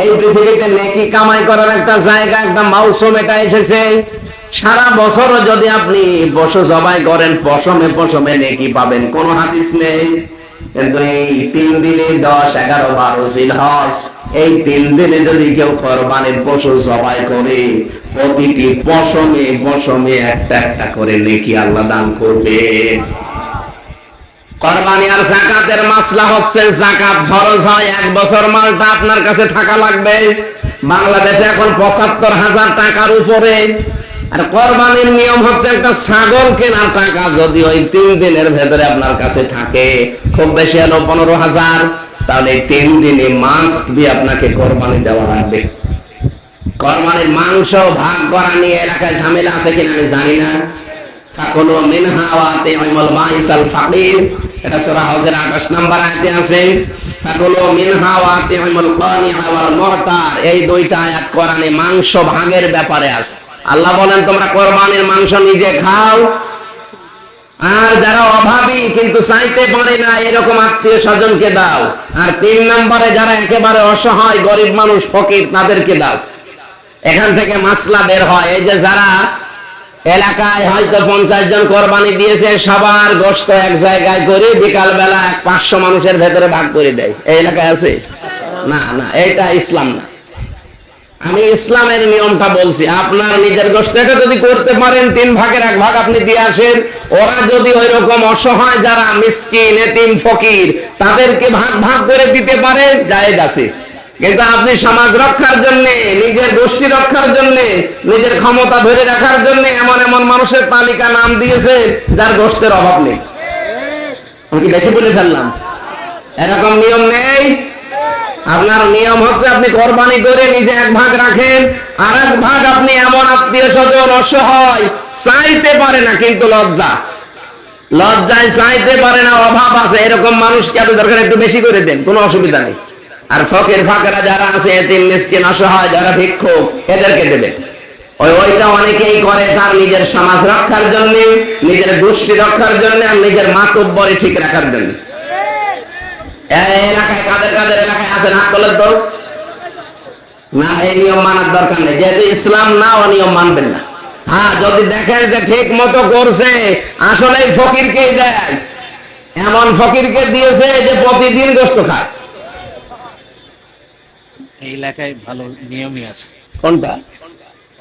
এই পৃথিবীতে নেকি কামাই করার একটা জায়গা একটা মৌসুম এটা এসেছে সারা বছর যদি আপনি পশু জবাই করেন, পশমে পশমে নেকি পাবেন, কোন হাদিস নেই। কিন্তু এই তিন দিনে দশ, এগারো, বারো জিলহজ এই তিন দিনে যদি কেউ কোরবানির পশু জবাই করে, প্রতিটি পশমে পশমে একটা একটা করে নেকি আল্লাহ দান করবে। কোরবানি জাকাতের মাসলা হচ্ছে, জাকাত হয়, এক বছর মালটা আপনার কাছে থাকা লাগবে। বাংলাদেশে এখন পঁচাত্তর হাজার টাকার উপরে। আর কোরবানির নিয়ম হচ্ছে একটা ছাগল কেনার টাকা, যদি ওই তিন দিনের ভেতরে আপনার কাছে থাকে। খুব বেশি হলো পনেরো হাজার, তাহলে তিন দিনে মাস দিয়ে আপনাকে কোরবানি দেওয়া লাগবে। কোরবানির মাংস ভাগ করা নিয়ে এলাকায় ঝামেলা আছে কিনা আমি জানি না। ফাকুলু মিনহা ওয়া বাইসাল ফাকির। এটা সূরা হজের 28 নম্বর আয়াতে আছে। ফাকুলু মিনহা ওয়া এই দুইটা আয়াত কোরআনে মাংস ব্যাপারে আছে। আল্লাহ বলেন, তোমরা কোরবানির মাংস নিজে খাও। আর যারা অভাবী কিন্তু চাইতে পারে না, এরকম আত্মীয় স্বজনকে দাও। আর তিন নম্বরে যারা একেবারে অসহায়, গরিব মানুষ, ফকির, তাদেরকে দাও। এখান থেকে মাসলা বের হয়। এই যে যারা এলাকায় হয়তো পঞ্চাশ জন কোরবানি দিয়েছে, সবার গোস্ত এক জায়গায় করে বিকাল বেলা পাঁচশো মানুষের ভেতরে ভাগ করে দেয়। এই এলাকায় আছে? না না, এটা ইসলাম না। আমি ইসলামের নিয়মটা বলছি, আপনার নিজের গোষ্ঠীটা যদি করতে পারেন, তিন ভাগের এক ভাগ আপনি দিয়ে আসেন, ওরা যদি ওই রকম অসহায় যারা মিসকিন, এতিম, ফকির, তাদেরকে ভাগ ভাগ করে দিতে পারে জায়েজ আছে। কিন্তু আপনি সমাজ রক্ষার জন্য, নিজের গোষ্ঠী রক্ষার জন্য, নিজের ক্ষমতা ধরে রাখার জন্য এমন এমন মানুষের তালিকা নাম দিয়েছে যার গোষ্ঠের অভাব নেই। আমি বেশি বলে ফেললাম? এরকম নিয়ম নেই? আপনার নিয়ম হচ্ছে আপনি কোরবানি করে নিজে এক ভাগ রাখেন আর এক ভাগ আপনি এমন আত্মীয় স্বজন অসহায় চাইতে পারে না, কিন্তু লজ্জা। লজ্জায় চাইতে পারে না, অভাব আছে। এরকম মানুষকে আপনি দরকার একটু বেশি করে দেন, কোনো অসুবিধা নেই। আর ফকের ফাঁকেরা যারা আছে, এতিম, মিসকিন, অসহায়, যারা ভিক্ষুক, এদেরকে দেবেন ওই ওইটা অনেকেই করে তার নিজের সমাজ রক্ষার জন্য, নিজের রক্ষার জন্য আর নিজের মাতব্বরে ঠিক রাখার জন্য। এলাকায় কাদের কাদের এলাকায় আছে না না, এই নিয়ম মানার দরকার নেই। যেহেতু ইসলাম না নিয়ম মানবেন না। হ্যাঁ যদি দেখেন যে ঠিক মতো করছে আসলে ফকিরকেই দেয়। এমন ফকিরকে দিয়েছে যে প্রতিদিন গোস্ত খায়। এই এলাকায় ভালো নিয়মই আছে। কোনটা?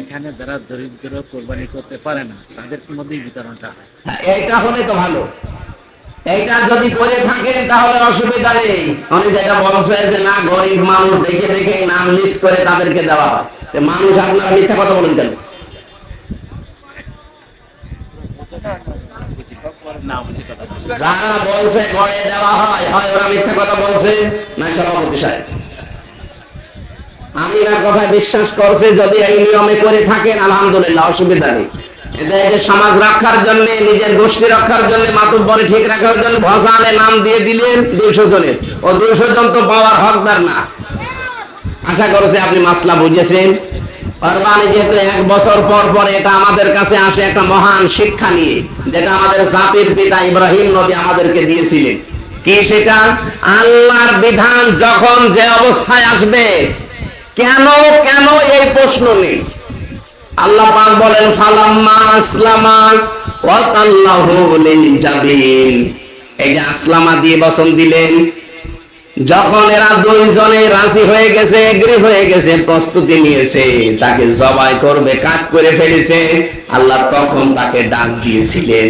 এখানে যারা দরিদ্র কোরবানি করতে পারে না তাদের মধ্যেই বিতরণটা হয়। হ্যাঁ, এইটা হলে তো ভালো। এইটা যদি করে থাকে তাহলে অসুবিধা নেই। উনি যেটা বলছে যে না গরিব মানুষ দেখে দেখে নাম লিস্ট করে তাদেরকে দেওয়া হয়। মানুষ আপনারা মিথ্যা কথা বলেন কেন। যারা বলছে করে দেওয়া হয় হয় ওরা মিথ্যা কথা বলছে? না সভাপতি সাহেব। না কথায় বিশ্বাস করছে, যদি এই নিয়মে করে থাকেন, আলহামদুলিল্লাহ, অসুবিধা নেই। সমাজ রক্ষার জন্য, নিজের গোষ্ঠী রক্ষার জন্য ঠিক রাখার জন্য নাম দিয়ে দিলেন দুইশো জনের। ও দুইশো জন তো পাওয়ার হকদার না। আশা করছে আপনি মাসলা বুঝেছেন। যেহেতু এক বছর পর পর এটা আমাদের কাছে আসে একটা মহান শিক্ষা নিয়ে, যেটা আমাদের জাতির পিতা ইব্রাহিম আমাদেরকে দিয়েছিলেন। কি সেটা? আল্লাহর বিধান যখন যে অবস্থায় আসবে কেন কেন এই প্রশ্ন নেই? আল্লাহ পাক বলেন, ফালাম্মা আসলামা ওয়া তাল্লাহু লিল জাবিন। এই যে আসলামা দিয়ে বসন দিলেন, যখন এরা দুইজনে রাজি হয়ে গেছে, এগ্রি হয়ে গেছে, প্রস্তুতি নিয়েছে, তাকে জবাই করবে, কাট করে ফেলেছে, আল্লাহ তখন তাকে ডাক দিয়েছিলেন।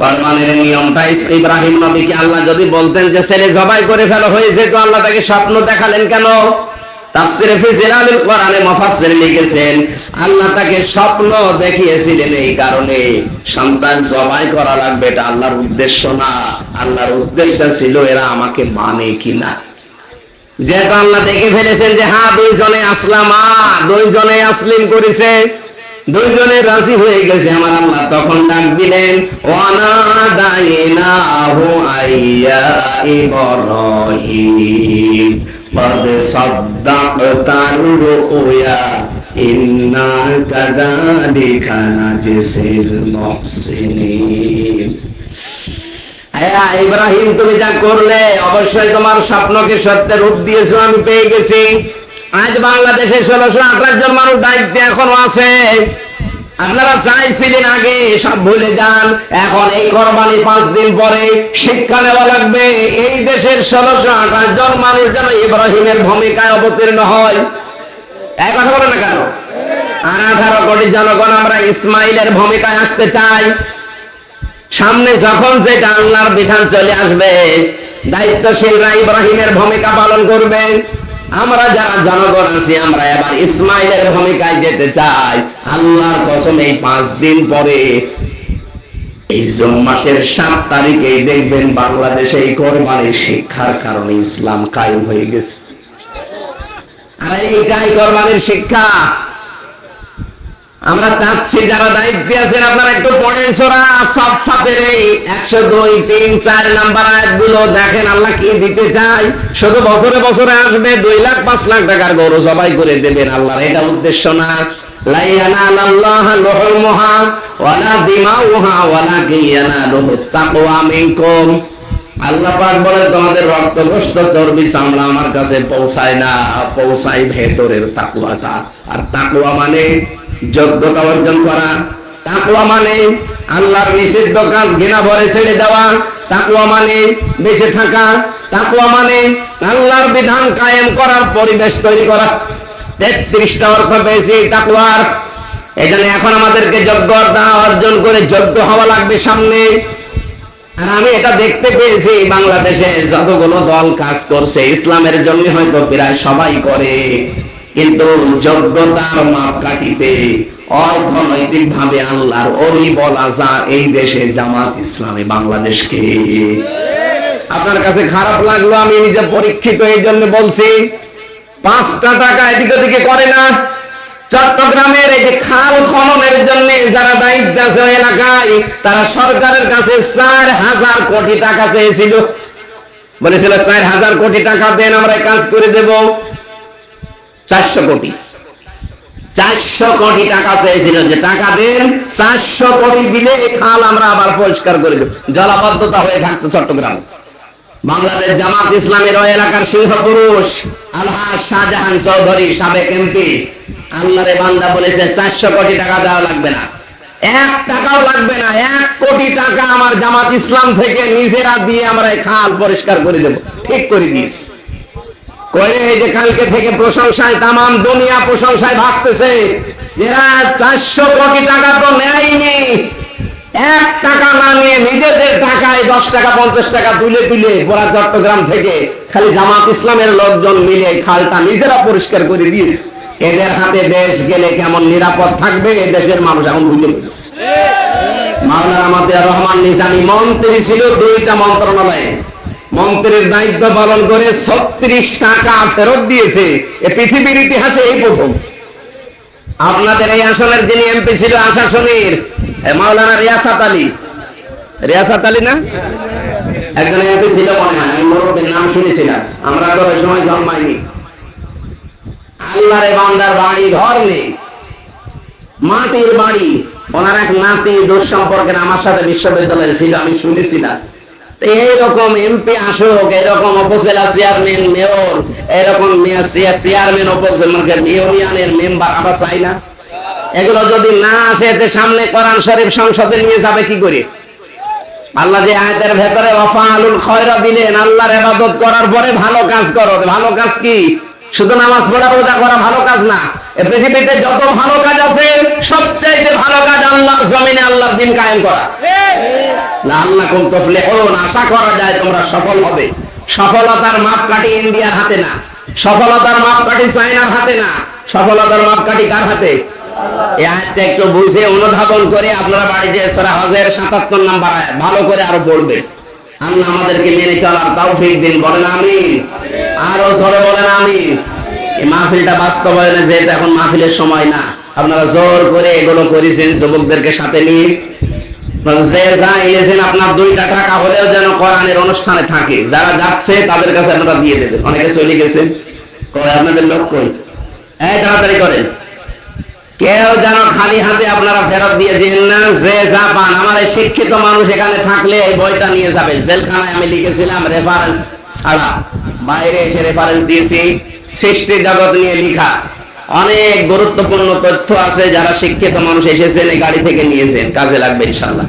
কোরবানের নিয়মটা ইব্রাহিম নবীকে আল্লাহ যদি বলতেন যে ছেলে জবাই করে ফেলা হয়েছে তো আল্লাহ তাকে স্বপ্ন দেখালেন কেন? তাফসিরে আল্লাহর উদ্দেশ্য না। আল্লাহর উদ্দেশ্য ছিল এরা আমাকে মানে কিনা। যেহেতু আল্লাহ দেখে ফেলেছেন যে হ্যাঁ দুইজনে আসলামা, দুইজনে আসলিম করেছে, দুইজনে রাজি হয়ে গেছে। আমার আল্লাহ তখন ডাক দিলেন আইয়া ইব্রাহিম। قد صدقت الرؤيا إنا كذلك نجزي المحسنين হ্যাঁ ইব্রাহিম তুমি যা করলে অবশ্যই তোমার স্বপ্নকে সত্যের রূপ দিয়েছো আমি পেয়ে গেছি আজ বাংলাদেশে ষোলোশো আঠাশ জন মানুষ দায়িত্বে এখনো আছে আপনারা চাইছিলেন আগে সব ভুলে যান, এখন এই কোরবানি পাঁচ দিন পরে শিক্ষা নেওয়া লাগবে। এই দেশের ষোলোশো আঠাশ জন মানুষ যেন ইব্রাহিমের ভূমিকায় অবতীর্ণ হয়। এক কথা বলে না কেন? আর আঠারো কোটি জনগণ আমরা ইসমাইলের ভূমিকায় আসতে চাই। সামনে যখন যেটা আল্লাহর বিধান চলে আসবে, দায়িত্বশীলরা ইব্রাহিমের ভূমিকা পালন করবে। আমরা যারা জনগণ আছি, আমরা এবার ইসমাইলের ভূমিকায় যেতে চাই। আল্লাহর কসম, এই পাঁচ দিন পরে, এই জুন মাসের সাত তারিখে দেখবেন বাংলাদেশে এই কোরবানির শিক্ষার কারণে ইসলাম কায়েম হয়ে গেছে। আর এইটাই কোরবানির শিক্ষা? আমরা চাচ্ছি যারা দায়িত্বে আছেন, আপনারা একটু পড়েন সোরা, সব ফাতের এই একশো দুই, তিন, চার নাম্বার আয়াতগুলো দেখেন, আল্লাহ কি দিতে চাই শুধু বছরে বছরে আসবে, দুই লাখ, পাঁচ লাখ টাকার গরু সবাই করে দেবেন আল্লাহর, এটা উদ্দেশ্য না। আল্লাহ পাক বলে তোমাদের চর্বি চামড়া আমার কাছে পৌঁছায় না, পৌঁছায় ভেতরের তাকুয়াটা আর তাকুয়া মানে যোগ্যতা অর্জন করা। তাকুয়া মানে আল্লাহর নিষিদ্ধ কাজ ঘৃণা ভরে ছেড়ে দেওয়া। তাকুয়া মানে বেঁচে থাকা। তাকুয়া মানে আল্লাহর বিধান কায়েম করার পরিবেশ তৈরি করা। তেত্রিশটা অর্থ পেয়েছি তাকুয়ার এখানে এখন আমাদেরকে যোগ্যতা অর্জন করে যোগ্য হওয়া লাগবে সামনে। আর আমি এটা দেখতে পেয়েছি, বাংলাদেশে যতগুলো দল কাজ করছে, ইসলামের জন্য হয়তো প্রায় সবাই করে। কিন্তু যোগ্যতার মাপকাঠিতে অর্থনৈতিক ভাবে আল্লাহর অলি বলা যা এই দেশে জামাত ইসলামী বাংলাদেশকে। আপনার কাছে খারাপ লাগল, আমি নিজে পরীক্ষিত এই জন্য বলছি, পাঁচটা টাকা এদিকে ওদিকে করে না। চট্টগ্রামের এই যে খাল খননের জন্য যারা দায়িত্ব আছে এলাকায়, তারা সরকারের কাছে চার হাজার কোটি টাকা চেয়েছিল। বলেছিল, চার হাজার কোটি টাকা দেন, আমরা কাজ করে দেব। চারশো কোটি। চারশো কোটি টাকা চেয়েছিল যে টাকা দেন, চারশো কোটি দিলে খাল আমরা আবার পরিষ্কার করে দেব। জলাবদ্ধতা হয়ে থাকতো চট্টগ্রাম। বাংলাদেশ জামাত ইসলামের ওই এলাকার সিংহ পুরুষ আলহাজ শাহজাহান চৌধুরী, সাবেক এমপি। বান্দা বলেছে, চারশো কোটি টাকা দেওয়া লাগবে না। এক টাকাও লাগবে না, এক কোটি টাকা আমার জামাত ইসলাম থেকে নিজেরা দিয়ে আমরা খাল পরিষ্কার করে দেব। ঠিক করে দিয়েছি। চট্টগ্রাম থেকে খালি জামাত ইসলামের লোকজন মিলে খালটা নিজেরা পরিষ্কার করে দিয়েছে। এদের হাতে দেশ গেলে কেমন নিরাপদ থাকবে? দেশের মানুষ এখন বুঝে গেছে। মাওলানা রহমান নিজামী মন্ত্রী ছিল দুইটা মন্ত্রণালয়ে। মন্ত্রীর দায়িত্ব পালন করে ছত্রিশ টাকা ফেরত দিয়েছে। এ পৃথিবীর ইতিহাসে এই প্রথম। আপনাদের এই আসনের যিনি এমপি ছিল আশাসনীর মাওলানা রিয়াসাত আলী। রিয়াসাত আলী না? একজন এমপি ছিল মনে হয়, আমি মুরব্বীর নাম শুনেছিলাম। আমরা তো ওই সময় জন্মাইনি। আল্লাহরে বান্দার বাড়ি, ঘর নেই। মাটির বাড়ি। ওনার এক নাতি দোষ সম্পর্কে আমার সাথে বিশ্ববিদ্যালয়ে ছিল, আমি শুনেছিলাম। এইরকম এমপি আসুক এরকম উপজেলা চেয়ারম্যান মেয়র এরকম চেয়ারম্যান উপজেলা ইউনিয়নের মেম্বার আমরা চাই না। এগুলো যদি না আসে, এতে সামনে কোরআন শরীফ সংসদে নিয়ে যাবে কি করে? আল্লাহ যে আয়াতের ভেতরে ওয়াফালুল খয়রা দিলেন আল্লাহর ইবাদত করার পরে ভালো কাজ করো। ভালো কাজ কি? শুধু নামাজ পড়া, রোজা করা ভালো কাজ না। এ পৃথিবীতে যত ভালো কাজ আছে, সবচাইতে ভালো কাজ আল্লাহর জমিনে আল্লাহর দিন কায়েম করা। লাআল্লাকুম তুফলিহুন। আশা করা যায় তোমরা সফল হবে। সফলতার মাপকাঠি ইন্ডিয়ার হাতে না। সফলতার মাপকাঠি চায়নার হাতে না। সফলতার মাপকাঠি কার হাতে? একটু বুঝে অনুধাবন করে আপনারা বাড়িতে সূরা হজের 77 নাম্বার ভালো করে আরও আল্লাহ আমাদেরকে মেনে চলার তৌফিক দিন। বলেন আরও জোরে বলেন মাহফিলটা বাস্তবায়নে যেহেতু এখন মাহফিলের সময় না, আপনারা জোর করে এগুলো করেছেন, যুবকদেরকে সাথে নিয়ে। যে যা আপনার টাকা হলেও যেন কোরআনের অনুষ্ঠানে থাকে। যারা যাচ্ছে, তাদের কাছে আপনারা দিয়ে দেবেন। অনেকে চলে আপনাদের এই, তাড়াতাড়ি করেন। কেউ যেন খালি হাতে আপনারা ফেরত দিয়ে দিন না, যে যা পান। আমার এই শিক্ষিত মানুষ এখানে থাকলে এই বইটা নিয়ে যাবে জেলখানায় আমি লিখেছিলাম রেফারেন্স ছাড়া। বাইরে এসে রেফারেন্স দিয়েছি। সৃষ্টি জগৎ নিয়ে লেখা। অনেক গুরুত্বপূর্ণ তথ্য আছে যারা শিক্ষিত মানুষ এসেছেন এই গাড়ি থেকে নিয়েছেন, কাজে লাগবে ইনশাল্লাহ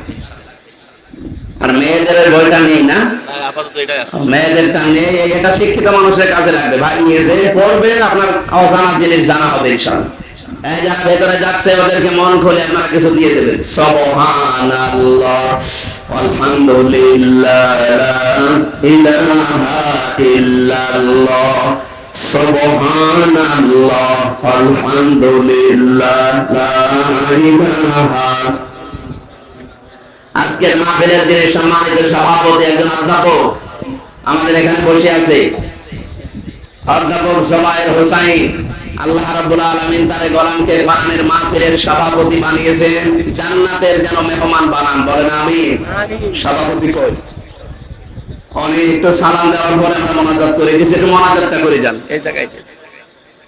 আর মেয়েদের বইটা নেই না? মেয়েদেরটা নেই, এটা শিক্ষিত মানুষের কাজে লাগবে। ভাই নিয়েছে, পড়বেন, আপনার অজানা জিনিস জানা হবে ইনশাল্লাহ যারা ভেতরে যাচ্ছে, ওদেরকে মন খুলে আপনারা কিছু দিয়ে দেবেন। সুবহানাল্লাহ, আলহামদুলিল্লাহ ইলাহা ইল্লাল্লাহ। সুবহানাল্লাহ আলহামদুলিল্লাহ লা ইলাহা আজকের মাহফিলের দিনে সম্মানিত সভাপতি একজন অধ্যাপক আমাদের এখানে বসে আছে। অধ্যাপক জবায়ের হোসাইন আল্লাহ রাব্বুল আলামিন তারে গোলামকে বানানের মাহফিলের সভাপতি বানিয়েছেন। জান্নাতের যেন মেহমান বানান বলেন আমি সভাপতি কই? অনেকটা সালাম দেওয়ার পরে আমরা মোনাজাত করে গেছি একটু মোনাজাতটা করে যান। এই জায়গায়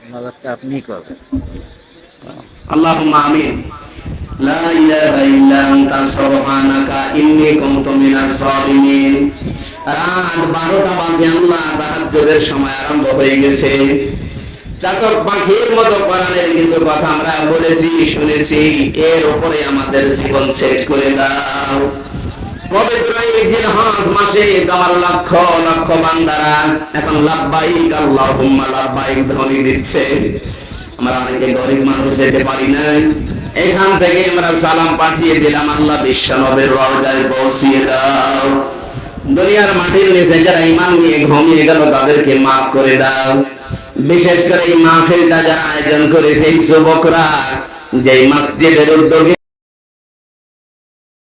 মোনাজাতটা আপনি করবেন। আল্লাহুম্মা আমিন। লা ইলাহা ইল্লা আনতা সুবহানাকা ইন্নী কুনতু মিনাস সালিমিন। রাত 12টা বাজে আল্লাহ তাহাজ্জুদের সময় আরম্ভ হয়ে গেছে। জাতক পাখির মতো কোরআনের কিছু কথা আমরা বলেছি শুনেছি এর উপরে আমাদের জীবন সেট করে দাও। এখন থেকে আমরা সালাম পাঠিয়ে দিলাম, আল্লাহ বিশ্বনবের দাও। দুনিয়ার মাটির নিচে যারা ইমান নিয়ে ঘুমিয়ে গেল, তাদেরকে মাফ করে দাও। বিশেষ করে এই মাহফিলটা যারা আয়োজন করেছে যুবকরা যে মসজিদের উদ্যোগে